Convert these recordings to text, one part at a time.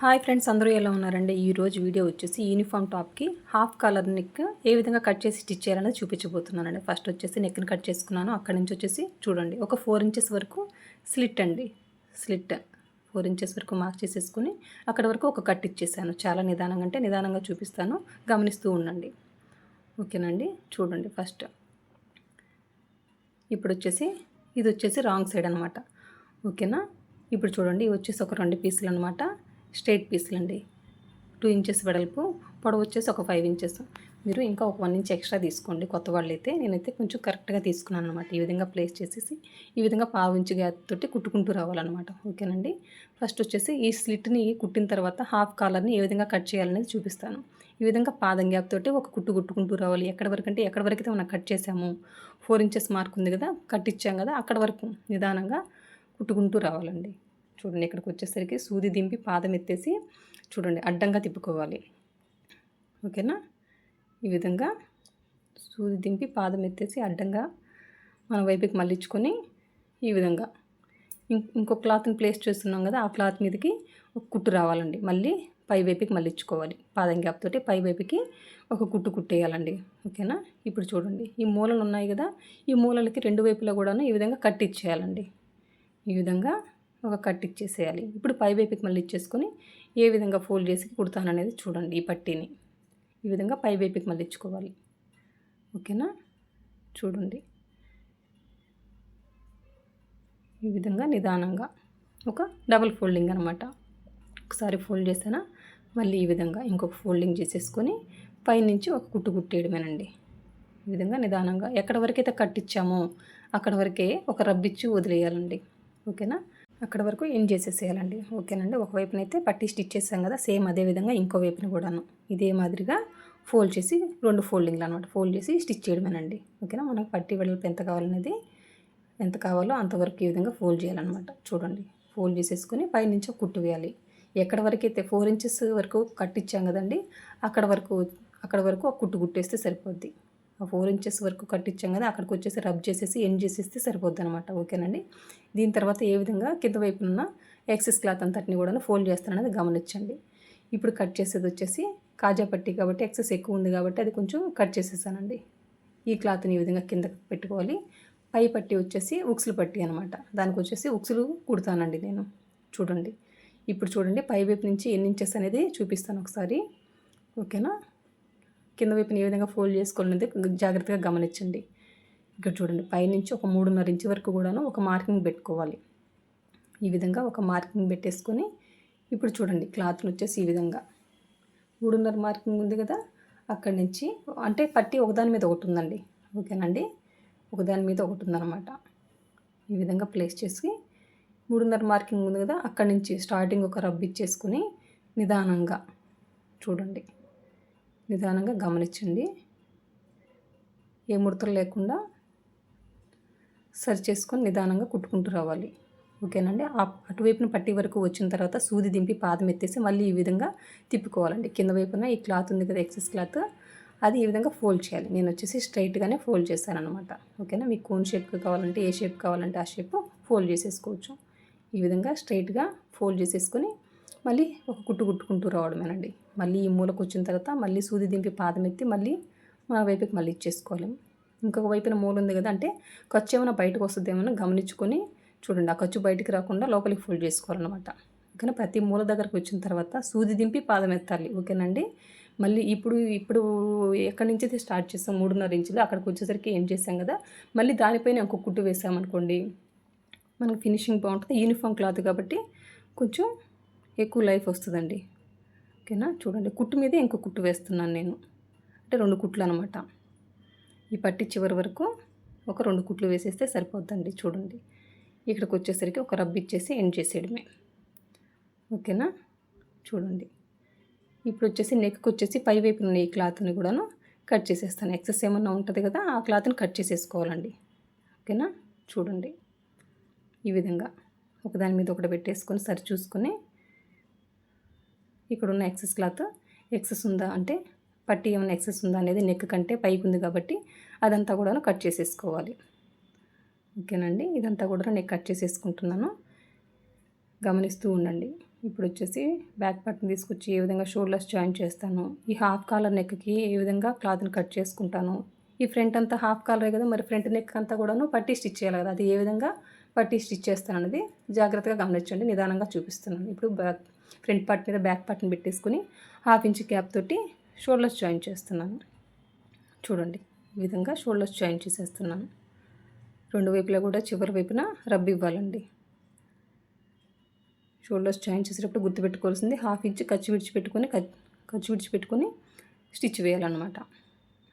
Hi friends అందరూ ఎలా ఉన్నారండి? ఈరోజు వీడియో వచ్చేసి యూనిఫామ్ టాప్కి హాఫ్ కలర్ నెక్ ఏ విధంగా కట్ చేసి స్టిచ్ చేయాలనేది చూపించబోతున్నానండి. ఫస్ట్ వచ్చేసి నెక్ని కట్ చేసుకున్నాను. అక్కడి నుంచి వచ్చేసి చూడండి ఒక ఫోర్ ఇంచెస్ వరకు స్లిట్ అండి. స్లిట్ ఫోర్ ఇంచెస్ వరకు మార్క్ చేసేసుకుని అక్కడ వరకు ఒక కట్ ఇచ్చేసాను. చాలా నిదానంగా అంటే నిదానంగా చూపిస్తాను. గమనిస్తూ ఉండండి. ఓకేనండి చూడండి ఫస్ట్. ఇప్పుడు వచ్చేసి ఇది వచ్చేసి రాంగ్ సైడ్ అనమాట ఓకేనా? ఇప్పుడు చూడండి ఇవి వచ్చేసి ఒక రెండు పీసులు అనమాట స్ట్రైట్ పీసులు అండి. టూ ఇంచెస్ వెడల్పు పొడవు వచ్చేసి ఒక ఫైవ్ ఇంచెస్. మీరు ఇంకా ఒక వన్ ఇంచ్ ఎక్స్ట్రా తీసుకోండి కొత్త వాళ్ళు అయితే నేనైతే కొంచెం కరెక్ట్గా తీసుకున్నాను అనమాట ఈ విధంగా ప్లేస్ చేసేసి ఈ విధంగా పావు ఇంచు గ్యాప్ తోటి కుట్టుకుంటూ రావాలన్నమాట. ఓకేనండి? ఫస్ట్ వచ్చేసి ఈ స్లిట్ని కుట్టిన తర్వాత హాఫ్ కాలర్ని ఏ విధంగా కట్ చేయాలనేది చూపిస్తాను. ఈ విధంగా పాదం గ్యాప్ తోటి ఒక కుట్టు కుట్టుకుంటూ రావాలి. ఎక్కడి వరకు అంటే ఎక్కడి వరకు అయితే మనం కట్ చేసాము ఫోర్ ఇంచెస్ మార్క్ ఉంది కదా కట్ ఇచ్చాం కదా అక్కడ వరకు నిదానంగా కుట్టుకుంటూ రావాలండి. చూడండి ఇక్కడికి వచ్చేసరికి సూది దింపి పాదం ఎత్తేసి చూడండి అడ్డంగా తిప్పుకోవాలి. ఓకేనా? ఈ విధంగా సూది దింపి పాదం ఎత్తేసి అడ్డంగా మన వైపుకి మళ్ళించుకొని ఈ విధంగా ఇంకో క్లాత్ని ప్లేస్ చేస్తున్నాం కదా ఆ క్లాత్ మీదకి ఒక కుట్టు రావాలండి. మళ్ళీ పై వైపుకి మళ్ళించుకోవాలి. పాదం గ్యాప్ తోటి పై వైపుకి ఒక కుట్టు కుట్టేయాలండి. ఓకేనా? ఇప్పుడు చూడండి. ఈ మూలలు ఉన్నాయి కదా ఈ మూలలకి రెండు వైపులా కూడాను ఈ విధంగా కట్టిచ్చేయాలండి ఈ విధంగా ఒక కట్ ఇచ్చేసేయాలి. ఇప్పుడు పై వైపుకి మళ్ళీ ఇచ్చేసుకొని ఏ విధంగా ఫోల్డ్ చేసి కుడతాననేది చూడండి ఈ పట్టీని. ఈ విధంగా పై వైపుకి మళ్ళీ ఇచ్చుకోవాలి. ఓకేనా? చూడండి. ఈ విధంగా నిదానంగా ఒక డబుల్ ఫోల్డింగ్ అనమాట ఒకసారి ఫోల్డ్ చేసానా? మళ్ళీ ఈ విధంగా ఇంకొక ఫోల్డింగ్ చేసేసుకొని పైనుంచి ఒక కుట్టు కుట్టేయడమేనండి. ఈ విధంగా నిదానంగా ఎక్కడ వరకైతే కట్టించామో అక్కడ వరకే ఒక రబ్బిచ్చి వదిలేయాలండి. ఓకేనా? అక్కడ వరకు ఎండ్ చేసేసేయాలండి? ఓకేనండి ఒకవైపునైతే పట్టి స్టిచ్ చేసాం కదా సేమ్ అదే విధంగా ఇంకో వైపున కూడాను. ఇదే మాదిరిగా ఫోల్డ్ చేసి రెండు ఫోల్డింగ్లు అనమాట ఫోల్డ్ చేసి స్టిచ్ చేయడమేనండి. ఓకేనా మనకు పట్టి వెడల్పు ఎంత కావాలనేది ఎంత కావాలో అంతవరకు ఈ విధంగా ఫోల్డ్ చేయాలన్నమాట. చూడండి ఫోల్డ్ చేసేసుకొని పైనుంచి కుట్టు వేయాలి. ఎక్కడ వరకు అయితే ఫోర్ ఇంచెస్ వరకు కట్టించాం కదండి అక్కడ వరకు అక్కడ వరకు ఒక కుట్టు కుట్టేస్తే సరిపోద్ది. ఫోర్ ఇంచెస్ వరకు కట్టించాం కదా అక్కడికి వచ్చేసి రబ్ చేసేసి ఎండ్ చేసేస్తే సరిపోద్ది అనమాట ఓకేనండి? దీని తర్వాత ఏ విధంగా కింద వైపున ఎక్సెస్ క్లాత్ అంతటిని కూడా ఫోల్డ్ చేస్తాననేది గమనించండి. ఇప్పుడు కట్ చేసేది వచ్చేసి కాజా పట్టి కాబట్టి ఎక్సెస్ ఎక్కువ ఉంది కాబట్టి అది కొంచెం కట్ చేసేసానండి. ఈ క్లాత్ని ఈ విధంగా కింద పెట్టుకోవాలి. పై పట్టి వచ్చేసి ఉక్సులు పట్టి అనమాట దానికి వచ్చేసి ఉక్సులు కుడతానండి నేను. చూడండి. ఇప్పుడు చూడండి పై వైపు నుంచి ఎన్ని ఇంచెస్ అనేది చూపిస్తాను ఒకసారి. ఓకేనా? కింద వైపుని ఏ విధంగా ఫోల్డ్ చేసుకోవాలనేది జాగ్రత్తగా గమనించండి. ఇక్కడ చూడండి పైనుంచి ఒక మూడున్నర ఇంచు వరకు కూడాను ఒక మార్కింగ్ పెట్టుకోవాలి. ఈ విధంగా ఒక మార్కింగ్ పెట్టేసుకొని ఇప్పుడు చూడండి క్లాత్ని వచ్చేసి ఈ విధంగా. మూడున్నర మార్కింగ్ ఉంది కదా అక్కడి నుంచి అంటే పట్టి ఒకదాని మీద ఒకటి ఉందండి. ఓకేనండి? ఒకదాని మీద ఒకటి ఉందన్నమాట. ఈ విధంగా ప్లేస్ చేసి మూడున్నర మార్కింగ్ ఉంది కదా అక్కడి నుంచి స్టార్టింగ్ ఒక రబ్ ఇచ్చేసుకుని నిదానంగా చూడండి. నిదానంగా గమనించండి. ఏ ముడతలు లేకుండా సరి చేసుకొని నిదానంగా కుట్టుకుంటూ రావాలి. ఓకేనండి? అటువైపున పట్టి వరకు వచ్చిన తర్వాత సూది దింపి పాదం ఎత్తేసి మళ్ళీ ఈ విధంగా తిప్పుకోవాలండి. కింద వైపున ఈ క్లాత్ ఉంది కదా ఎక్సెస్ క్లాత్. అది ఈ విధంగా ఫోల్డ్ చేయాలి. నేను వచ్చేసి స్ట్రైట్గానే ఫోల్డ్ చేశాను అనమాట ఓకేనా? మీకు కోన్ షేప్ కావాలంటే ఏ షేప్ కావాలంటే ఆ షేప్ ఫోల్డ్ చేసేసుకోవచ్చు. ఈ విధంగా స్ట్రైట్గా ఫోల్డ్ చేసేసుకొని మళ్ళీ ఒక కుట్టు కుట్టుకుంటూ రావడమేనండి. మళ్ళీ ఈ మూలకు వచ్చిన తర్వాత మళ్ళీ సూది దింపి పాదం ఎత్తి మళ్ళీ మన వైపుకి మళ్ళీ ఇచ్చేసుకోవాలి. ఇంకొక వైపున మూల ఉంది కదా అంటే ఖర్చు ఏమైనా బయటకు వస్తుందేమో గమనించుకొని చూడండి. ఆ ఖర్చు బయటికి రాకుండా లోపలికి ఫోల్డ్ చేసుకోవాలన్నమాట. ఓకేనా? ప్రతి మూల దగ్గరకు వచ్చిన తర్వాత సూది దింపి పాదం ఎత్తాలి. ఓకేనండి మళ్ళీ ఇప్పుడు ఇప్పుడు ఎక్కడి నుంచి అయితే స్టార్ట్ చేస్తాం? మూడున్నర ఇంచులు. అక్కడికి వచ్చేసరికి ఏం చేసాం కదా మళ్ళీ దానిపైన ఇంకొక కుట్టు వేసామనుకోండి మనకు ఫినిషింగ్ బాగుంటుంది. యూనిఫామ్ క్లాత్ కాబట్టి కొంచెం ఎక్కువ లైఫ్ వస్తుందండి. ఓకేనా? చూడండి కుట్టు మీదే ఇంకో కుట్టు వేస్తున్నాను నేను. అంటే రెండు కుట్లు అనమాట ఈ పట్టి చివరి వరకు ఒక రెండు కుట్లు వేసేస్తే సరిపోద్దండి చూడండి. ఇక్కడికి వచ్చేసరికి ఒక రబ్ ఇచ్చేసి ఎండ్ చేసేయడమే. ఓకేనా? చూడండి. ఇప్పుడు వచ్చేసి నెక్కి వచ్చేసి పై వైపు ఉన్న ఈ క్లాత్ని కూడాను కట్ చేసేస్తాను. ఎక్సెస్ ఏమన్నా ఉంటుంది కదా ఆ క్లాత్ని కట్ చేసేసుకోవాలండి. ఓకేనా? చూడండి. ఈ విధంగా ఒకదాని మీద ఒకటి పెట్టేసుకొని సరి చూసుకొని ఇక్కడ ఉన్న ఎక్సెస్ క్లాత్ ఎక్సెస్ ఉందా అంటే పట్టి ఏమైనా ఎక్సెస్ ఉందా అనేది నెక్ కంటే పైకి ఉంది కాబట్టి అదంతా కూడా కట్ చేసేసుకోవాలి. ఓకేనండి? ఇదంతా కూడా నేను కట్ చేసేసుకుంటున్నాను. గమనిస్తూ ఉండండి. ఇప్పుడు వచ్చేసి బ్యాక్ పార్ట్ని తీసుకొచ్చి ఏ విధంగా షోల్డర్స్ జాయిన్ చేస్తాను ఈ హాఫ్ కాలర్ నెక్కి ఏ విధంగా క్లాత్ని కట్ చేసుకుంటాను ఈ ఫ్రంట్ అంతా హాఫ్ కాలరే కదా మరి ఫ్రంట్ నెక్ అంతా కూడాను పట్టి స్టిచ్ చేయాలి కదా అది ఏ విధంగా పట్టి స్టిచ్ చేస్తాను అనేది జాగ్రత్తగా గమనించండి నిదానంగా చూపిస్తున్నాను. ఇప్పుడు బ్యాక్ ఫ్రంట్ పార్ట్ మీద బ్యాక్ పార్ట్ని పెట్టేసుకుని హాఫ్ ఇంచ్ క్యాప్ తోటి షోల్డర్స్ జాయిన్ చేస్తున్నాను. చూడండి ఈ విధంగా షోల్డర్స్ జాయిన్ చేసేస్తున్నాను. రెండు వైపులా కూడా చివరి వైపున రబ్ ఇవ్వాలండి. షోల్డర్స్ జాయిన్ చేసేటప్పుడు గుర్తుపెట్టుకోవాల్సింది హాఫ్ ఇంచ్ ఖర్చు విడిచిపెట్టుకొని ఖర్చు విడిచిపెట్టుకొని స్టిచ్ వేయాలన్నమాట.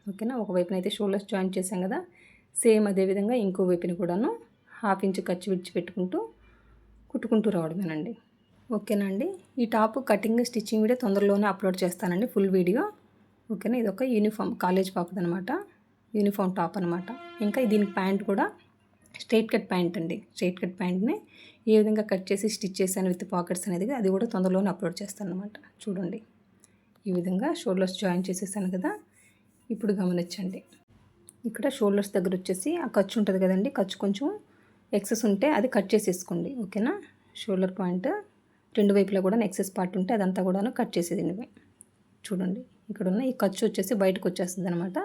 ఓకేనా? ఒక వైపున అయితే షోల్డర్స్ జాయిన్ చేసాం కదా సేమ్ అదేవిధంగా ఇంకో వైపుని కూడాను హాఫ్ ఇంచ్ ఖర్చు విడిచిపెట్టుకుంటూ కుట్టుకుంటూ రావడమేనండి. ఓకేనా అండి ఈ టాప్ కటింగ్ స్టిచ్చింగ్ వీడియో తొందరలోనే అప్లోడ్ చేస్తానండి. Full video. ఓకేనా? ఇది ఒక యూనిఫామ్ కాలేజ్ పాపదనమాట యూనిఫామ్ టాప్ అనమాట ఇంకా దీనికి ప్యాంట్ కూడా స్ట్రైట్ కట్ ప్యాంట్ అండి. స్ట్రైట్ కట్ ప్యాంట్ని ఏ విధంగా కట్ చేసి స్టిచ్ చేశాను విత్ పాకెట్స్ అనేది అది కూడా తొందరలోనే అప్లోడ్ చేస్తాను అనమాట చూడండి. ఈ విధంగా షోల్డర్స్ జాయిన్ చేసేసాను కదా. ఇప్పుడు గమనించండి. ఇక్కడ షోల్డర్స్ దగ్గర వచ్చేసి ఆ ఖర్చు ఉంటుంది కదండి. ఖర్చు కొంచెం ఎక్సెస్ ఉంటే అది కట్ చేసేసుకోండి. ఓకేనా? షోల్డర్ పాయింట్ రెండు వైపులా కూడా ఎక్సెస్ పార్ట్ ఉంటే అదంతా కూడా కట్ చేసేది చూడండి ఇక్కడ ఉన్న ఈ ఖర్చు వచ్చేసి బయటకు వచ్చేస్తుంది అనమాట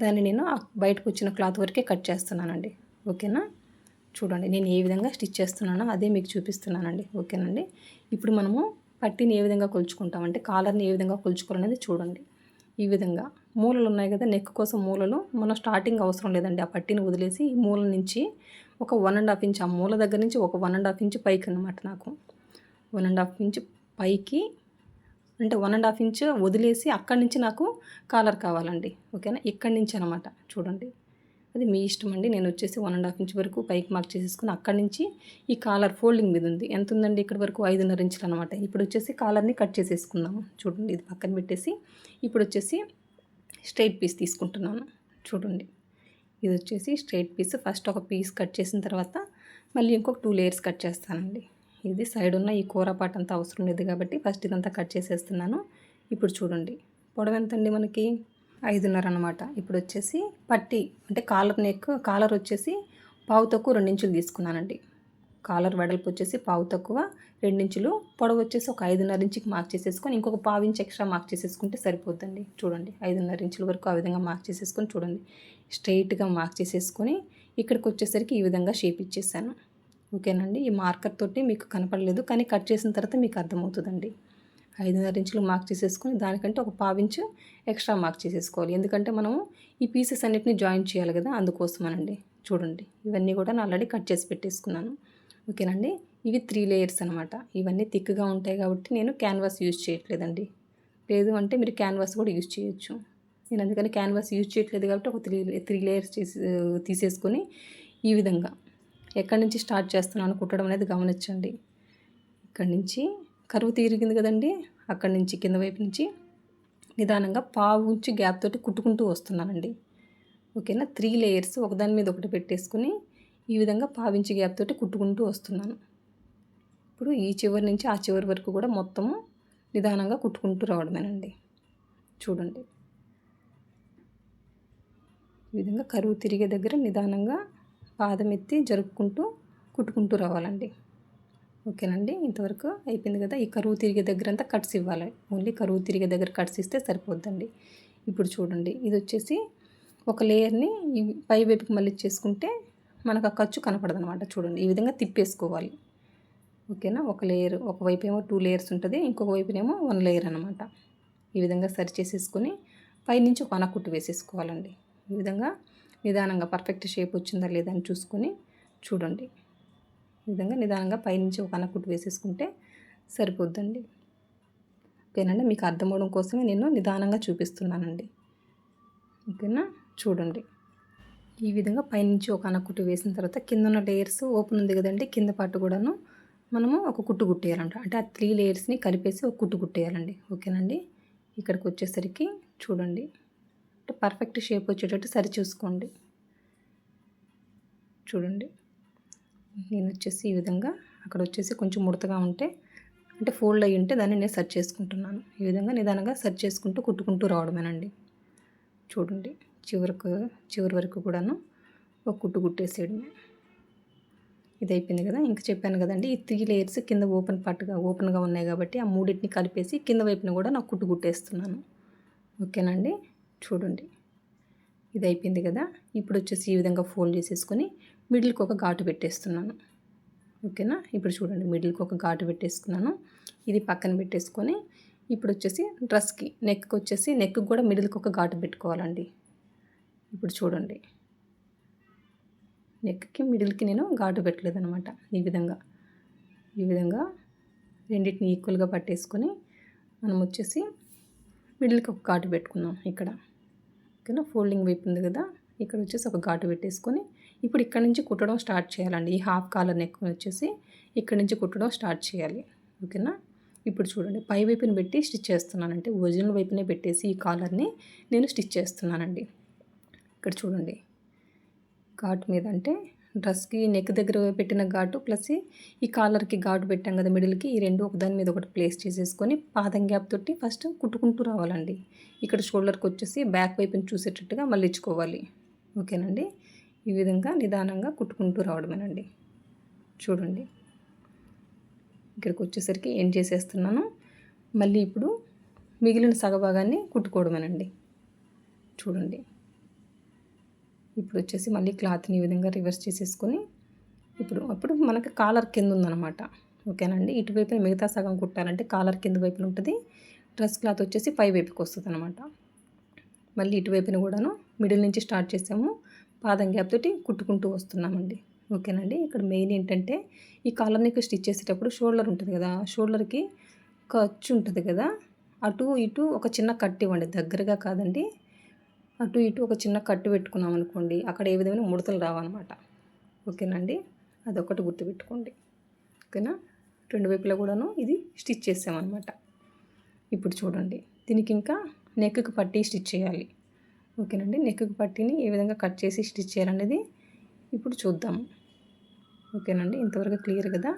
దాన్ని నేను బయటకు వచ్చిన క్లాత్ వరకే కట్ చేస్తున్నానండి. ఓకేనా? చూడండి నేను ఏ విధంగా స్టిచ్ చేస్తున్నానో అదే మీకు చూపిస్తున్నానండి. ఓకేనండి? ఇప్పుడు మనము పట్టిని ఏ విధంగా కొలుచుకుంటామంటే కాలర్ని ఏ విధంగా కొలుచుకోవాలనేది చూడండి. ఈ విధంగా మూలలు ఉన్నాయి కదా నెక్ కోసం మూలలు. మనం స్టార్టింగ్ అవసరం లేదండి. ఆ పట్టిని వదిలేసి ఈ మూల నుంచి ఒక వన్ అండ్ హాఫ్ ఇంచ్ ఆ మూల దగ్గర నుంచి ఒక వన్ అండ్ హాఫ్ ఇంచ్ పైకి అనమాట నాకు. వన్ అండ్ హాఫ్ ఇంచ్ పైకి అంటే వన్ అండ్ హాఫ్ ఇంచ్ వదిలేసి అక్కడి నుంచి నాకు కాలర్ కావాలండి ఓకేనా? ఇక్కడి నుంచి అనమాట చూడండి. అది మీ ఇష్టం అండి. నేను వచ్చేసి వన్ అండ్ హాఫ్ ఇంచ్ వరకు పైకి మార్క్ చేసేసుకుని అక్కడి నుంచి ఈ కాలర్ ఫోల్డింగ్ మీద ఉంది. ఎంత ఉందండి ఇక్కడ వరకు? ఐదున్నర ఇంచులు అనమాట ఇప్పుడు వచ్చేసి కాలర్ని కట్ చేసేసుకుందాము. చూడండి ఇది పక్కన పెట్టేసి ఇప్పుడు వచ్చేసి స్ట్రైట్ పీస్ తీసుకుంటున్నాను. చూడండి ఇది వచ్చేసి స్ట్రైట్ పీస్. ఫస్ట్ ఒక పీస్ కట్ చేసిన తర్వాత మళ్ళీ ఇంకొక టూ లేయర్స్ కట్ చేస్తానండి. ఇది సైడ్ ఉన్న ఈ కూర పాట అంతా అవసరం లేదు కాబట్టి ఫస్ట్ ఇదంతా కట్ చేసేస్తున్నాను. ఇప్పుడు చూడండి. పొడవ ఎంత అండి మనకి? ఐదున్నర అనమాట ఇప్పుడు వచ్చేసి పట్టి అంటే కాలర్ నెక్ కాలర్ వచ్చేసి పావు తక్కువ రెండించులు తీసుకున్నానండి. కాలర్ వెడల్పు వచ్చేసి పావు తక్కువ రెండించులు పొడవు వచ్చేసి ఒక ఐదున్నర ఇంచుకి మార్క్ చేసేసుకొని ఇంకొక పావు ఇంచు ఎక్స్ట్రా మార్క్ చేసేసుకుంటే సరిపోతుందండి చూడండి. ఐదున్నర ఇంచుల వరకు ఆ విధంగా మార్క్ చేసేసుకొని చూడండి. స్ట్రైట్గా మార్క్ చేసేసుకొని ఇక్కడికి వచ్చేసరికి ఈ విధంగా షేప్ ఇచ్చేసాను. ఓకేనండి. ఈ మార్కర్ తోటి మీకు కనపడలేదు కానీ కట్ చేసిన తర్వాత మీకు అర్థమవుతుందండి. ఐదున్నర ఇంచులు మార్క్ చేసేసుకొని దానికంటే ఒక పావించు ఎక్స్ట్రా మార్క్ చేసేసుకోవాలి. ఎందుకంటే మనము ఈ పీసెస్ అన్నిటిని జాయిన్ చేయాలి కదా అందుకోసమనండి. చూడండి. ఇవన్నీ కూడా నేను ఆల్రెడీ కట్ చేసి పెట్టేసుకున్నాను. ఓకేనండి. ఇవి త్రీ లేయర్స్ అనమాట ఇవన్నీ థిక్గా ఉంటాయి కాబట్టి నేను క్యాన్వాస్ యూజ్ చేయట్లేదండి. లేదు అంటే మీరు క్యాన్వాస్ కూడా యూజ్ చేయొచ్చు. నేను అందుకని క్యాన్వాస్ యూజ్ చేయట్లేదు కాబట్టి ఒక త్రీ త్రీ లేయర్స్ చేసి తీసేసుకొని ఈ విధంగా ఎక్కడి నుంచి స్టార్ట్ చేస్తున్నాను కుట్టడం అనేది గమనించండి. ఇక్కడి నుంచి కరువు తిరిగింది కదండి. అక్కడి నుంచి కింద వైపు నుంచి నిదానంగా పావు ఉంచి గ్యాప్ తోటి కుట్టుకుంటూ వస్తున్నానండి. ఓకేనా? త్రీ లేయర్స్ ఒకదాని మీద ఒకటి పెట్టేసుకుని ఈ విధంగా పావించి గ్యాప్ తోటి కుట్టుకుంటూ వస్తున్నాను. ఇప్పుడు ఈ చివరి నుంచి ఆ చివరి వరకు కూడా మొత్తము నిదానంగా కుట్టుకుంటూ రావడమేనండి. చూడండి. ఈ విధంగా కరువు తిరిగే దగ్గర నిదానంగా పాదం ఎత్తి జరుపుకుంటూ కుట్టుకుంటూ రావాలండి. ఓకేనండి? ఇంతవరకు అయిపోయింది కదా? ఈ కరువు తిరిగే దగ్గర అంతా కట్స్ ఇవ్వాలి. ఓన్లీ కరువు తిరిగే దగ్గర కట్స్ ఇస్తే సరిపోద్దండి. ఇప్పుడు చూడండి. ఇది వచ్చేసి ఒక లేయర్ని పై వైపుకి మళ్ళీ చేసుకుంటే మనకు ఆ ఖర్చు కనపడదనమాట. చూడండి. ఈ విధంగా తిప్పేసుకోవాలి. ఓకేనా? ఒక లేయర్ ఒకవైపు ఏమో టూ లేయర్స్ ఉంటుంది. ఇంకొక వైపునేమో వన్ లేయర్ అనమాట ఈ విధంగా సరి చేసేసుకొని పైనుంచి ఒక అనకుట్టు వేసేసుకోవాలండి. ఈ విధంగా నిదానంగా పర్ఫెక్ట్ షేప్ వచ్చిందా లేదా అని చూసుకొని చూడండి. ఈ విధంగా నిదానంగా పైనుంచి ఒక అనకుట్టు వేసేసుకుంటే సరిపోద్దండి. ఓకేనండి? మీకు అర్థమవడం కోసమే నేను నిదానంగా చూపిస్తున్నానండి. ఓకేనా? చూడండి. ఈ విధంగా పైనుంచి ఒక అనకుట్టు వేసిన తర్వాత కింద ఉన్న లేయర్స్ ఓపెన్ ఉంది కదండి కింద పాటు కూడాను మనము ఒక కుట్టు కుట్టేయాలంట. అంటే ఆ త్రీ లేయర్స్ని కలిపేసి ఒక కుట్టు కుట్టేయాలండి. ఓకేనండి? ఇక్కడికి వచ్చేసరికి చూడండి. పర్ఫెక్ట్ షేప్ వచ్చేటట్టు సరి చూసుకోండి. చూడండి. నేను వచ్చేసి ఈ విధంగా అక్కడ వచ్చేసి కొంచెం ముడతగా ఉంటే అంటే ఫోల్డ్ అయ్యి ఉంటే దాన్ని నేను సెర్చ్ చేసుకుంటున్నాను. ఈ విధంగా నిదానంగా సెర్చ్ చేసుకుంటూ కుట్టుకుంటూ రావడమేనండి. చూడండి. చివరికి చివరి వరకు కూడాను ఒక కుట్టు కుట్టేసేయడమే. ఇది అయిపోయింది కదా? ఇంకా చెప్పాను కదండి ఈ త్రీ లేయర్స్ కింద ఓపెన్ పార్ట్గా ఓపెన్గా ఉన్నాయి కాబట్టి ఆ మూడింటిని కలిపేసి కింద వైపున కూడా నాకు కుట్టు కుట్టేస్తున్నాను. ఓకేనండి చూడండి. ఇది అయిపోయింది కదా? ఇప్పుడు వచ్చేసి ఈ విధంగా ఫోల్డ్ చేసేసుకొని మిడిల్కి ఒక ఘాటు పెట్టేస్తున్నాను. ఓకేనా? ఇప్పుడు చూడండి మిడిల్కి ఒక ఘాటు పెట్టేసుకున్నాను. ఇది పక్కన పెట్టేసుకొని ఇప్పుడు వచ్చేసి డ్రెస్కి నెక్కి వచ్చేసి నెక్ కూడా మిడిల్కి ఒక ఘాటు పెట్టుకోవాలండి. ఇప్పుడు చూడండి. నెక్కి మిడిల్కి నేను ఘాటు పెట్టలేదు అనమాట ఈ విధంగా. ఈ విధంగా రెండింటిని ఈక్వల్గా పట్టేసుకొని మనం వచ్చేసి మిడిల్కి ఒక ఘాటు పెట్టుకున్నాం ఇక్కడ. ఓకేనా ఫోల్డింగ్ వైపు ఉంది కదా ఇక్కడ వచ్చేసి ఒక ఘాటు పెట్టేసుకొని ఇప్పుడు ఇక్కడ నుంచి కుట్టడం స్టార్ట్ చేయాలండి. ఈ హాఫ్ కాలర్ నెక్ వచ్చేసి ఇక్కడ నుంచి కుట్టడం స్టార్ట్ చేయాలి. ఓకేనా? ఇప్పుడు చూడండి పై వైపుని పెట్టి స్టిచ్ చేస్తున్నానంటే ఒరిజినల్ వైపునే పెట్టేసి ఈ కాలర్ని నేను స్టిచ్ చేస్తున్నానండి. ఇక్కడ చూడండి ఘాట్ మీద అంటే డ్రెస్కి నెక్ దగ్గర పెట్టిన ఘాటు ప్లస్ ఈ కాలర్కి ఘాటు పెట్టాం కదా మిడిల్కి ఈ రెండు ఒకదాని మీద ఒకటి ప్లేస్ చేసేసుకొని పాదం గ్యాప్ తోటి ఫస్ట్ కుట్టుకుంటూ రావాలండి. ఇక్కడ షోల్డర్కి వచ్చేసి బ్యాక్ వైపుని చూసేటట్టుగా మళ్ళీ ఇచ్చుకోవాలి. ఓకేనండి? ఈ విధంగా నిదానంగా కుట్టుకుంటూ రావడమేనండి. చూడండి. ఇక్కడికి వచ్చేసరికి ఏం చేసేస్తున్నాను? మళ్ళీ ఇప్పుడు మిగిలిన సగభాగాన్ని కుట్టుకోవడమేనండి. చూడండి. ఇప్పుడు వచ్చేసి మళ్ళీ క్లాత్ని ఈ విధంగా రివర్స్ చేసేసుకొని ఇప్పుడు అప్పుడు మనకి కాలర్ కింద ఉందన్నమాట ఓకేనండి? ఇటువైపున మిగతా సగం కుట్టాలంటే కాలర్ కింద వైపున ఉంటుంది. డ్రెస్ క్లాత్ వచ్చేసి పై వైపుకి వస్తుంది అనమాట మళ్ళీ ఇటువైపున కూడాను మిడిల్ నుంచి స్టార్ట్ చేసాము. పాదం గ్యాప్ తోటి కుట్టుకుంటూ వస్తున్నామండి. ఓకేనండి? ఇక్కడ మెయిన్ ఏంటంటే ఈ కాలర్ని స్టిచ్ చేసేటప్పుడు షోల్డర్ ఉంటుంది కదా? షోల్డర్కి ఖర్చు ఉంటుంది కదా? అటు ఇటు ఒక చిన్న కట్ ఇవ్వండి దగ్గరగా కాదండి. అటు ఇటు ఒక చిన్న కట్టు పెట్టుకున్నాం అనుకోండి అక్కడ ఏ విధమైన ముడతలు రావన్నమాట. ఓకేనండి అదొకటి గుర్తుపెట్టుకోండి. ఓకేనా? రెండు వైపులా కూడాను ఇది స్టిచ్ చేసామన్నమాట. ఇప్పుడు చూడండి. దీనికి ఇంకా నెక్కి పట్టి స్టిచ్ చేయాలి. ఓకేనండి నెక్కి పట్టిని ఏ విధంగా కట్ చేసి స్టిచ్ చేయాలనేది ఇప్పుడు చూద్దాము ఓకేనండి ఇంతవరకు క్లియర్ కదా?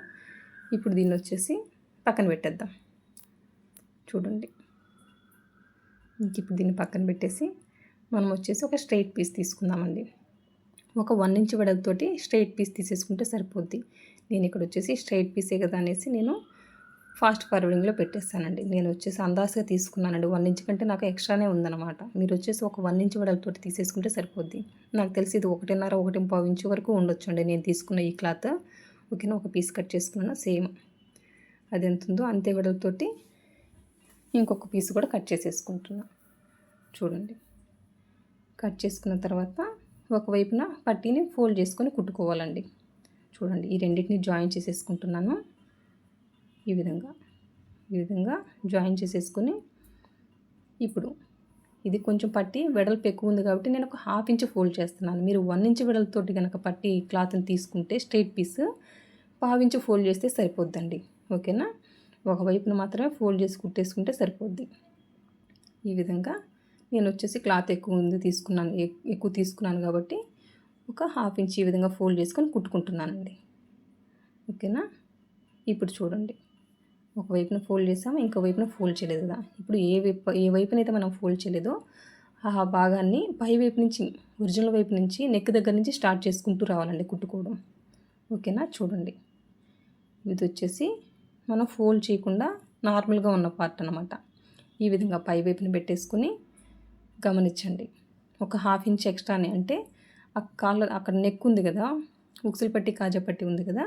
ఇప్పుడు దీన్ని వచ్చేసి పక్కన పెట్టేద్దాం. చూడండి. ఇంక ఇప్పుడు దీన్ని పక్కన పెట్టేసి మనం వచ్చేసి ఒక స్ట్రైట్ పీస్ తీసుకుందామండి. ఒక వన్ ఇంచ్ వెడల్తోటి స్ట్రైట్ పీస్ తీసేసుకుంటే సరిపోద్ది. నేను ఇక్కడ వచ్చేసి స్ట్రైట్ పీసే కదా అనేసి నేను ఫాస్ట్ ఫార్వర్డింగ్లో పెట్టేస్తానండి. నేను వచ్చేసి అందాసగా తీసుకున్నానండి. వన్ ఇంచ్ కంటే నాకు ఎక్స్ట్రానే ఉందన్నమాట. మీరు వచ్చేసి ఒక వన్ ఇంచ్ వెడల్తోటి తీసేసుకుంటే సరిపోద్ది. నాకు తెలిసి ఇది ఒకటిన్నర ఒకటి పావు ఇంచు వరకు ఉండొచ్చు అండి నేను తీసుకున్న ఈ క్లాత్ ఓకేనా? ఒక పీస్ కట్ చేసుకున్నాను. సేమ్ అది ఎంత ఉందో అంతే వెడల్తోటి ఇంకొక పీస్ కూడా కట్ చేసేసుకుంటున్నా. చూడండి. కట్ చేసుకున్న తర్వాత ఒకవైపున పట్టీని ఫోల్డ్ చేసుకొని కుట్టుకోవాలండి. చూడండి ఈ రెండింటిని జాయిన్ చేసేసుకుంటున్నాను. ఈ విధంగా ఈ విధంగా జాయిన్ చేసేసుకొని ఇప్పుడు ఇది కొంచెం పట్టి వెడల్పు ఎక్కువ ఉంది కాబట్టి నేను ఒక హాఫ్ ఇంచ్ ఫోల్డ్ చేస్తున్నాను. మీరు వన్ ఇంచ్ వెడల్తోటి కనుక పట్టి క్లాత్ని తీసుకుంటే స్ట్రైట్ పీస్ పావించి ఫోల్డ్ చేస్తే సరిపోద్దండి. ఓకేనా? ఒకవైపున మాత్రమే ఫోల్డ్ చేసి కుట్టేసుకుంటే సరిపోద్ది. ఈ విధంగా నేను వచ్చేసి క్లాత్ ఎక్కువ ఉంది తీసుకున్నాను ఎక్కువ తీసుకున్నాను కాబట్టి ఒక హాఫ్ ఇంచ్ ఈ విధంగా ఫోల్డ్ చేసుకొని కుట్టుకుంటున్నానండి. ఓకేనా? ఇప్పుడు చూడండి. ఒక వైపున ఫోల్డ్ చేసాము ఇంకో వైపున ఫోల్డ్ చేయలేదు కదా. ఇప్పుడు ఏ వైపు ఏ వైపునైతే మనం ఫోల్డ్ చేయలేదో ఆ భాగాన్ని పై వైపు నుంచి ఒరిజినల్ వైపు నుంచి నెక్ దగ్గర నుంచి స్టార్ట్ చేసుకుంటూ రావాలండి కుట్టుకోవడం. ఓకేనా? చూడండి. ఇది వచ్చేసి మనం ఫోల్డ్ చేయకుండా నార్మల్గా ఉన్న పార్ట్ అనమాట ఈ విధంగా పై వైపున పెట్టేసుకుని గమనించండి. ఒక హాఫ్ ఇంచ్ ఎక్స్ట్రానే అంటే ఆ కాళ్ళ అక్కడ నెక్ ఉంది కదా ఉక్సులు పట్టి కాజా పట్టి ఉంది కదా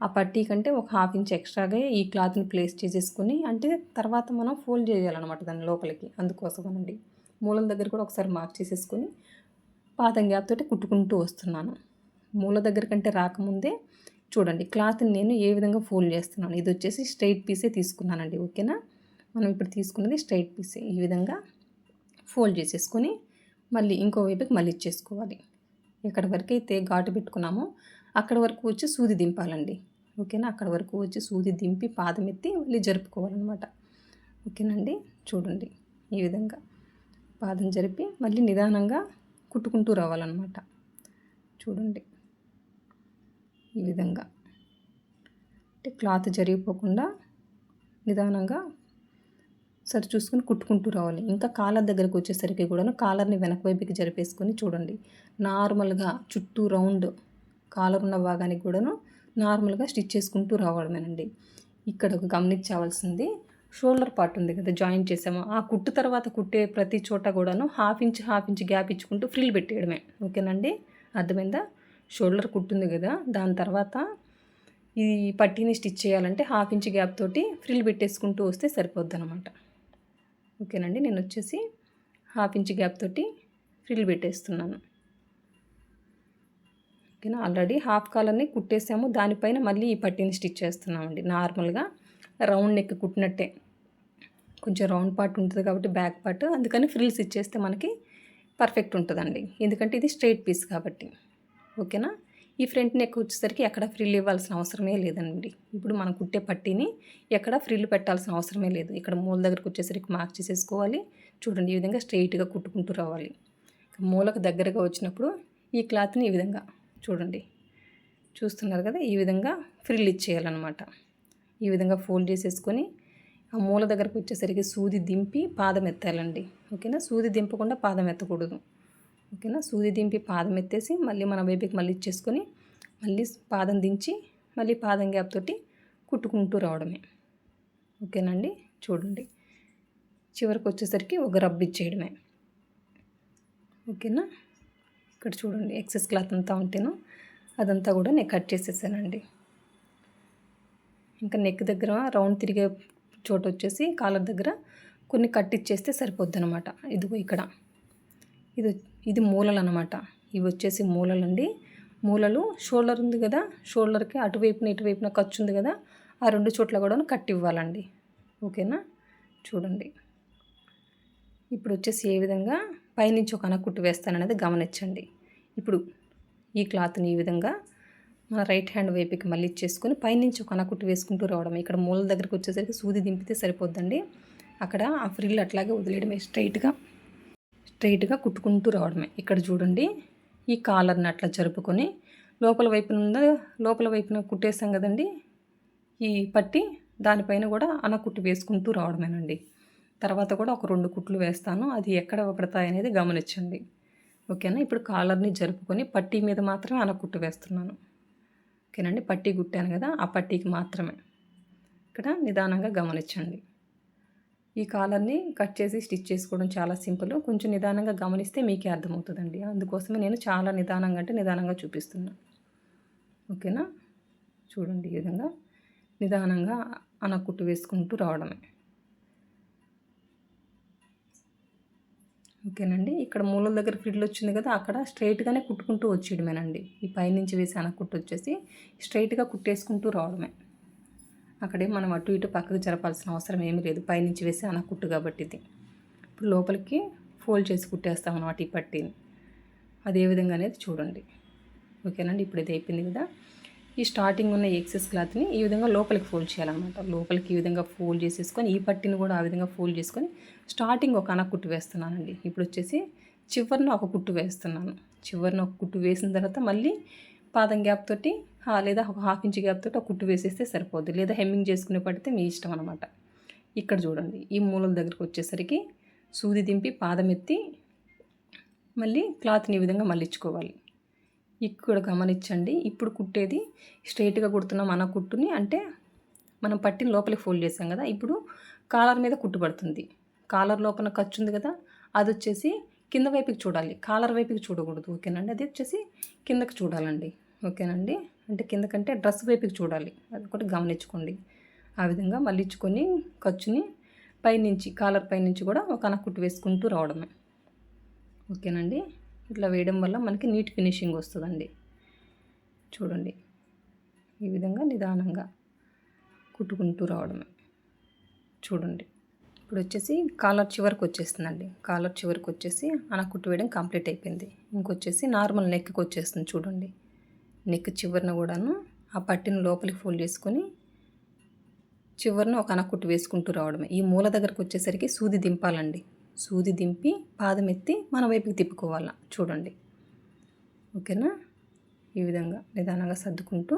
ఆ పట్టీ కంటే ఒక హాఫ్ ఇంచ్ ఎక్స్ట్రాగా ఈ క్లాత్ని ప్లేస్ చేసేసుకుని అంటే తర్వాత మనం ఫోల్డ్ చేయాలన్నమాట దాని లోపలికి. అందుకోసం అనండి మూలం దగ్గర కూడా ఒకసారి మార్క్ చేసేసుకొని పాతం గ్యాప్ తోటి కుట్టుకుంటూ వస్తున్నాను. మూల దగ్గర కంటే రాకముందే చూడండి క్లాత్ని నేను ఏ విధంగా ఫోల్డ్ చేస్తున్నాను. ఇది వచ్చేసి స్ట్రైట్ పీసే తీసుకున్నానండి ఓకేనా? మనం ఇప్పుడు తీసుకున్నది స్ట్రైట్ పీసే. ఈ విధంగా ఫోల్డ్ చేసేసుకొని మళ్ళీ ఇంకో వైపుకి మళ్ళీ ఇచ్చేసుకోవాలి. ఎక్కడి వరకు అయితే ఘాటు పెట్టుకున్నామో అక్కడ వరకు వచ్చి సూది దింపాలండి. ఓకేనా? అక్కడ వరకు వచ్చి సూది దింపి పాదం ఎత్తి మళ్ళీ జరుపుకోవాలన్నమాట. ఓకేనండి చూడండి ఈ విధంగా పాదం జరిపి మళ్ళీ నిదానంగా కుట్టుకుంటూ రావాలన్నమాట. చూడండి ఈ విధంగా. అంటే క్లాత్ జరిగిపోకుండా నిదానంగా సరి చూసుకొని కుట్టుకుంటూ రావాలి. ఇంకా కాలర్ దగ్గరకు వచ్చేసరికి కూడాను కాలర్ని వెనక వైపుకి జరిపేసుకొని చూడండి. నార్మల్గా చుట్టూ రౌండ్ కాలర్ ఉన్న భాగానికి కూడాను నార్మల్గా స్టిచ్ చేసుకుంటూ రావడమేనండి. ఇక్కడ ఒక గమనించవలసింది షోల్డర్ పార్ట్ ఉంది కదా జాయిన్ చేసాము. ఆ కుట్టు తర్వాత కుట్టే ప్రతి చోట కూడాను half inch half inch gap ఇచ్చుకుంటూ ఫ్రిల్ పెట్టేయడమే. ఓకేనండి? అర్థమైందా? షోల్డర్ కుట్టుంది కదా దాని తర్వాత ఈ పట్టీని స్టిచ్ చేయాలంటే హాఫ్ ఇంచ్ గ్యాప్ తోటి ఫ్రిల్ పెట్టేసుకుంటూ వస్తే సరిపోద్ది అనమాట ఓకేనండి నేను వచ్చేసి హాఫ్ ఇంచ్ గ్యాప్ తోటి ఫ్రిల్ పెట్టేస్తున్నాను. ఓకేనా ఆల్రెడీ హాఫ్ కాలర్ని కుట్టేసాము. దానిపైన మళ్ళీ ఈ పట్టీని స్టిచ్ చేస్తున్నామండి. నార్మల్గా రౌండ్ నెక్ కుట్టినట్టే. కొంచెం రౌండ్ పార్ట్ ఉంటుంది కాబట్టి బ్యాక్ పార్ట్. అందుకని ఫ్రిల్స్ ఇచ్చేస్తే మనకి పర్ఫెక్ట్ ఉంటుందండి. ఎందుకంటే ఇది స్ట్రైట్ పీస్ కాబట్టి. ఓకేనా ఈ ఫ్రంట్ నెక్ వచ్చేసరికి ఎక్కడ ఫ్రిల్ ఇవ్వాల్సిన అవసరమే లేదండి. ఇప్పుడు మనం కుట్టే పట్టీని ఎక్కడ ఫ్రిల్ పెట్టాల్సిన అవసరమే లేదు. ఇక్కడ మూల దగ్గరకు వచ్చేసరికి మార్క్ చేసేసుకోవాలి. చూడండి ఈ విధంగా స్ట్రైట్గా కుట్టుకుంటూ రావాలి. మూలకు దగ్గరగా వచ్చినప్పుడు ఈ క్లాత్ని ఈ విధంగా చూడండి. చూస్తున్నారు కదా ఈ విధంగా ఫ్రిల్ ఇచ్చేయాలన్నమాట. ఈ విధంగా ఫోల్డ్ చేసేసుకొని ఆ మూల దగ్గరకు వచ్చేసరికి సూది దింపి పాదం ఎత్తాలండి. ఓకేనా? సూది దింపకుండా పాదం ఎత్తకూడదు. ఓకేనా? సూది దింపి పాదం ఎత్తేసి మళ్ళీ మన బేబీకి మళ్ళీ ఇచ్చేసుకొని మళ్ళీ పాదం దించి మళ్ళీ పాదం గ్యాప్ తోటి కుట్టుకుంటూ రావడమే. ఓకేనండి చూడండి. చివరికి వచ్చేసరికి ఒక రబ్ ఇచ్చేయడమే. ఓకేనా? ఇక్కడ చూడండి ఎక్సెస్ క్లాత్ అంతా ఉంటేను అదంతా కూడా నేను కట్ చేసేసానండి. ఇంకా నెక్ దగ్గర రౌండ్ తిరిగే చోటు వచ్చేసి కాలర్ దగ్గర కొన్ని కట్టిచ్చేస్తే సరిపోద్ది అనమాట ఇదిగో ఇక్కడ. ఇది ఇది మూలలు అనమాట ఇవి వచ్చేసి మూలలండి. మూలలు షోల్డర్ ఉంది కదా షోల్డర్కి అటువైపున ఇటువైపున ఖర్చు ఉంది కదా ఆ రెండు చోట్ల కూడా కట్టి ఇవ్వాలండి ఓకేనా? చూడండి. ఇప్పుడు వచ్చేసి ఏ విధంగా? పైనుంచి ఒక అనకుట్టు వేస్తాననేది గమనించండి. ఇప్పుడు ఈ క్లాత్ని ఈ విధంగా మన రైట్ హ్యాండ్ వైపుకి మళ్ళీ ఇచ్చేసుకొని పైనుంచి ఒక అనకుట్టు వేసుకుంటూ రావడం ఇక్కడ మూల దగ్గరికి వచ్చేసరికి సూది దింపితే సరిపోద్దండి. అక్కడ ఆ ఫ్రిల్ అట్లాగే వదిలేయడమే స్ట్రైట్గా స్ట్రైట్గా కుట్టుకుంటూ రావడమే. ఇక్కడ చూడండి ఈ కాలర్ని అట్లా జరుపుకొని లోపల వైపున లోపల వైపున కుట్టేసాం కదండి. ఈ పట్టి దానిపైన కూడా అన కుట్టు వేసుకుంటూ రావడమేనండి. తర్వాత కూడా ఒక రెండు కుట్లు వేస్తాను. అది ఎక్కడ పడతాయి అనేది గమనించండి. ఓకేనా? ఇప్పుడు కాలర్ని జరుపుకొని పట్టీ మీద మాత్రమే అన కుట్టు వేస్తున్నాను. ఓకేనండి? పట్టీ కుట్టాను కదా ఆ పట్టీకి మాత్రమే. ఇక్కడ నిదానంగా గమనించండి. ఈ కాలర్ని కట్ చేసి స్టిచ్ చేసుకోవడం చాలా సింపుల్. కొంచెం నిదానంగా గమనిస్తే మీకే అర్థమవుతుందండి. అందుకోసమే నేను చాలా నిదానంగా అంటే నిదానంగా చూపిస్తున్నా. ఓకేనా? చూడండి ఈ విధంగా నిదానంగా అనకుట్టు వేసుకుంటూ రావడమే. ఓకేనండి? ఇక్కడ మూలల దగ్గర ఫ్రిడ్లు వచ్చింది కదా అక్కడ స్ట్రైట్గానే కుట్టుకుంటూ వచ్చేయడమేనండి. ఈ పైనుంచి వేసి అనకుట్టు వచ్చేసి స్ట్రైట్గా కుట్టేసుకుంటూ రావడమే. అక్కడే మనం అటు ఇటు పక్కకు జరపాల్సిన అవసరం ఏమీ లేదు. పైనుంచి వేసి అన కుట్టు కాబట్టి ఇది. ఇప్పుడు లోపలికి ఫోల్డ్ చేసి కుట్టేస్తాం అనమాట ఈ పట్టీని. అదే విధంగా అనేది చూడండి. ఓకేనండి ఇప్పుడు ఇది అయిపోయింది కదా. ఈ స్టార్టింగ్ ఉన్న ఎక్సెస్ క్లాత్ని ఈ విధంగా లోపలికి ఫోల్డ్ చేయాలన్నమాట. లోపలికి ఈ విధంగా ఫోల్డ్ చేసేసుకొని ఈ పట్టిని కూడా ఆ విధంగా ఫోల్డ్ చేసుకొని స్టార్టింగ్ ఒక అన కుట్టు వేస్తున్నానండి. ఇప్పుడు వచ్చేసి చివరిన ఒక కుట్టు వేస్తున్నాను. చివరిన ఒక కుట్టు వేసిన తర్వాత మళ్ళీ పాదం గ్యాప్ తోటి లేదా ఒక హాఫ్ ఇంచ్ గ్యాప్ తోటి ఒక కుట్టు వేసేస్తే సరిపోద్ది. లేదా హెమ్మింగ్ చేసుకునే పడితే మీ ఇష్టం అనమాట ఇక్కడ చూడండి ఈ మూలల దగ్గరకు వచ్చేసరికి సూది దింపి పాదం ఎత్తి మళ్ళీ క్లాత్ని ఈ విధంగా మళ్ళించుకోవాలి. ఇక్కడ గమనించండి ఇప్పుడు కుట్టేది స్ట్రైట్గా కుడుతున్నాం మన కుట్టుని అంటే మనం పట్టిన లోపలికి ఫోల్డ్ చేసాం కదా ఇప్పుడు కాలర్ మీద కుట్టుబడుతుంది కాలర్ లోపల ఖర్చు ఉంది కదా అది వచ్చేసి కింద వైపుకి చూడాలి. కాలర్ వైపుకి చూడకూడదు ఓకేనండి? అది వచ్చేసి కిందకి చూడాలండి ఓకేనండి? అంటే కిందకంటే డ్రెస్ వైపుకి చూడాలి. అది కూడా గమనించుకోండి. ఆ విధంగా మళ్ళించుకొని ఖర్చుని పైనుంచి కాలర్ పైనుంచి కూడా ఒక అనకుట్టు వేసుకుంటూ రావడమే. ఓకేనండి? ఇట్లా వేయడం వల్ల మనకి నీట్ ఫినిషింగ్ వస్తుందండి. చూడండి. ఈ విధంగా నిదానంగా కుట్టుకుంటూ రావడమే. చూడండి. ఇప్పుడు వచ్చేసి కాలర్ చివరికి వచ్చేస్తుందండి. కాలర్ చివరికి వచ్చేసి అనకుట్టు వేయడం కంప్లీట్ అయిపోయింది. ఇంకొచ్చేసి నార్మల్ నెక్కి వచ్చేస్తుంది చూడండి. నెక్ చివరిన కూడాను ఆ పట్టిని లోపలికి ఫోల్డ్ చేసుకొని చివరిన ఒక అనకుట్టు వేసుకుంటూ రావడమే. ఈ మూల దగ్గరకు వచ్చేసరికి సూది దింపాలండి. సూది దింపి పాదం ఎత్తి మన వైపుకి తిప్పుకోవాల. చూడండి. ఓకేనా? ఈ విధంగా నిదానంగా సర్దుకుంటూ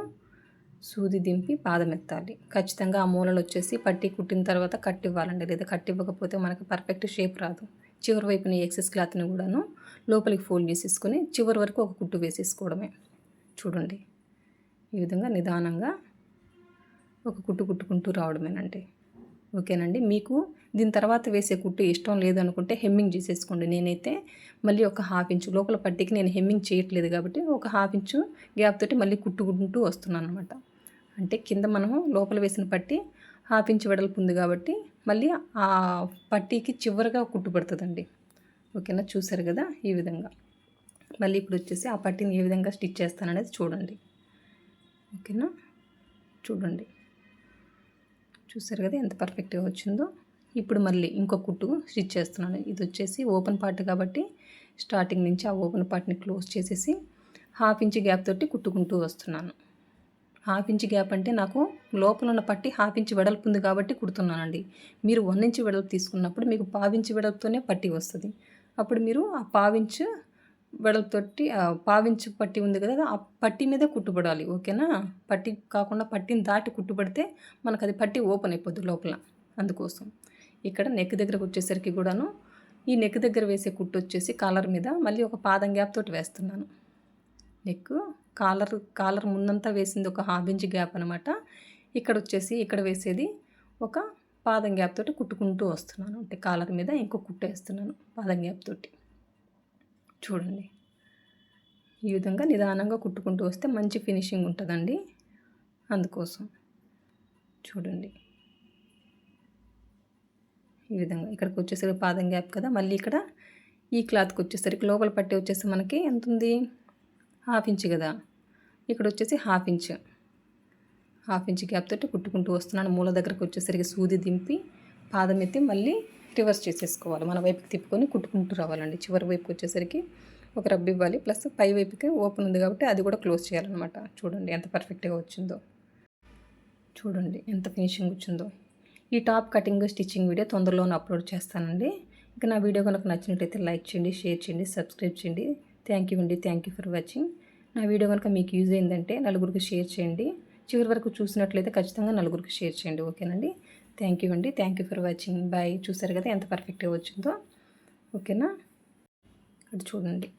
సూది దింపి పాదం ఎత్తాలి. ఖచ్చితంగా ఆ మూలలు వచ్చేసి పట్టి కుట్టిన తర్వాత కట్టివ్వాలండి లేదా కట్టివ్వకపోతే మనకి పర్ఫెక్ట్ షేప్ రాదు. చివరి వైపున ఎక్సెస్ క్లాత్ని కూడాను లోపలికి ఫోల్డ్ చేసేసుకొని చివరి వరకు ఒక కుట్టు వేసేసుకోవడమే. చూడండి. ఈ విధంగా నిదానంగా ఒక కుట్టు కుట్టుకుంటూ రావడమేనండి. ఓకేనండి? మీకు దీని తర్వాత వేసే కుట్టు ఇష్టం లేదనుకుంటే హెమ్మింగ్ చేసేసుకోండి. నేనైతే మళ్ళీ ఒక హాఫ్ ఇంచు లోపల పట్టికి నేను హెమ్మింగ్ చేయట్లేదు కాబట్టి ఒక హాఫ్ ఇంచు గ్యాప్ తోటి మళ్ళీ కుట్టుకుంటూ వస్తున్నాను అనమాట అంటే కింద మనము లోపల వేసిన పట్టి హాఫ్ ఇంచు వెడల్పు ఉంది కాబట్టి మళ్ళీ ఆ పట్టీకి చివరిగా కుట్టు పడుతుందండి. ఓకేనా? చూసారు కదా? ఈ విధంగా. మళ్ళీ ఇప్పుడు వచ్చేసి ఆ పట్టీని ఏ విధంగా స్టిచ్ చేస్తాననేది చూడండి. ఓకేనా? చూడండి. చూసారు కదా ఎంత పర్ఫెక్ట్గా వచ్చిందో? ఇప్పుడు మళ్ళీ ఇంకో కుట్టు స్టిచ్ చేస్తున్నాను. ఇది వచ్చేసి ఓపెన్ పార్ట్ కాబట్టి స్టార్టింగ్ నుంచి ఆ ఓపెన్ పార్ట్ని క్లోజ్ చేసేసి హాఫ్ ఇంచ్ గ్యాప్ తోటి కుట్టుకుంటూ వస్తున్నాను. హాఫ్ ఇంచ్ గ్యాప్ అంటే నాకు లోపల ఉన్న పట్టి హాఫ్ ఇంచ్ వెడల్పు ఉంది కాబట్టి కుడుతున్నానండి. మీరు వన్ ఇంచ్ వెడల్పు తీసుకున్నప్పుడు మీకు పావించి వెడల్పుతోనే పట్టి వస్తుంది. అప్పుడు మీరు ఆ పావించు వెడల్పుతోటి పావించు పట్టి ఉంది కదా ఆ పట్టి మీదే కుట్టుబడాలి ఓకేనా? పట్టి కాకుండా పట్టిని దాటి కుట్టుబడితే మనకు అది పట్టి ఓపెన్ అయిపోద్ది లోపల అందుకోసం. ఇక్కడ నెక్ దగ్గరకు వచ్చేసరికి కూడాను ఈ నెక్ దగ్గర వేసే కుట్టు వచ్చేసి కాలర్ మీద మళ్ళీ ఒక పాదం గ్యాప్ తోటి వేస్తున్నాను. నెక్ కాలర్ కాలర్ ముందంతా వేసింది ఒక హాఫ్ ఇంచ్ గ్యాప్ అనమాట ఇక్కడ వచ్చేసి ఇక్కడ వేసేది ఒక పాదం గ్యాప్ తోటి కుట్టుకుంటూ వస్తున్నాను. అంటే కాలర్ మీద ఇంకో కుట్టు వేస్తున్నాను పాదం గ్యాప్ తోటి. చూడండి. ఈ విధంగా నిదానంగా కుట్టుకుంటూ వస్తే మంచి ఫినిషింగ్ ఉంటుందండి. అందుకోసం చూడండి. ఈ విధంగా ఇక్కడికి వచ్చేసరికి పాదం గ్యాప్ కదా మళ్ళీ ఇక్కడ ఈ క్లాత్కి వచ్చేసరికి లోపల పట్టి వచ్చేసి మనకి ఎంత ఉంది హాఫ్ ఇంచ్ కదా. ఇక్కడ వచ్చేసి half inch. Half inch gap తోటి కుట్టుకుంటూ వస్తున్నాను. మూల దగ్గరకు వచ్చేసరికి సూది దింపి పాదం ఎత్తి మళ్ళీ రివర్స్ చేసేసుకోవాలి. మన వైపుకి తిప్పుకొని కుట్టుకుంటూ రావాలండి. చివరి వైపుకి వచ్చేసరికి ఒక రబ్బు ఇవ్వాలి. ప్లస్ పై వైపుకి ఓపెన్ ఉంది కాబట్టి అది కూడా క్లోజ్ చేయాలన్నమాట. చూడండి ఎంత పర్ఫెక్ట్గా వచ్చిందో. చూడండి ఎంత ఫినిషింగ్ వచ్చిందో. ఈ టాప్ కటింగ్ స్టిచ్చింగ్ వీడియో తొందరలోనే అప్లోడ్ చేస్తానండి. ఇక నా వీడియో కనుక నచ్చినట్టయితే లైక్ చేయండి షేర్ చేయండి సబ్స్క్రైబ్ చేయండి. థ్యాంక్ యూ అండి. Thank you for watching. నా వీడియో కనుక మీకు యూజ్ అయిందంటే నలుగురికి షేర్ చేయండి. చివరి వరకు చూసినట్లయితే ఖచ్చితంగా నలుగురికి షేర్ చేయండి. ఓకేనండి? థ్యాంక్ యూ అండి. Thank you for watching. Bye. చూసారు కదా ఎంత పర్ఫెక్ట్గా వచ్చిందో. ఓకేనా? అది చూడండి.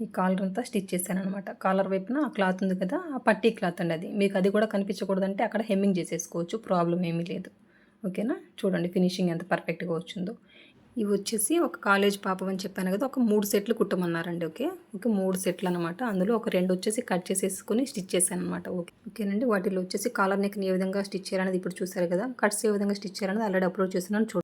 ఈ కాలర్ అంతా స్టిచ్ చేశాను అనమాట కాలర్ వైపున ఆ క్లాత్ ఉంది కదా ఆ పట్టీ క్లాత్ అండి అది. మీకు అది కూడా కనిపించకూడదంటే అక్కడ హెమ్మింగ్ చేసేసుకోవచ్చు. ప్రాబ్లం ఏమీ లేదు. ఓకేనా? చూడండి ఫినిషింగ్ ఎంత పర్ఫెక్ట్గా వచ్చిందో. ఇవి వచ్చేసి ఒక కాలేజ్ పాపం అని చెప్పాను కదా ఒక మూడు సెట్లు కుట్టమన్నారండి ఓకే? ఓకే మూడు సెట్లు అనమాట అందులో ఒక రెండు వచ్చేసి కట్ చేసేసుకొని స్టిచ్ చేశాను అనమాట ఓకే? ఓకేనండి. వాటిలో వచ్చేసి కాలర్ నెక్ని ఏ విధంగా స్టిచ్ చేయాలనేది ఇప్పుడు చూసారు కదా కట్స్ ఏ విధంగా స్టిచ్ చేయాలనేది ఆల్రెడీ అప్లోడ్ చేస్తున్నాను చూడండి.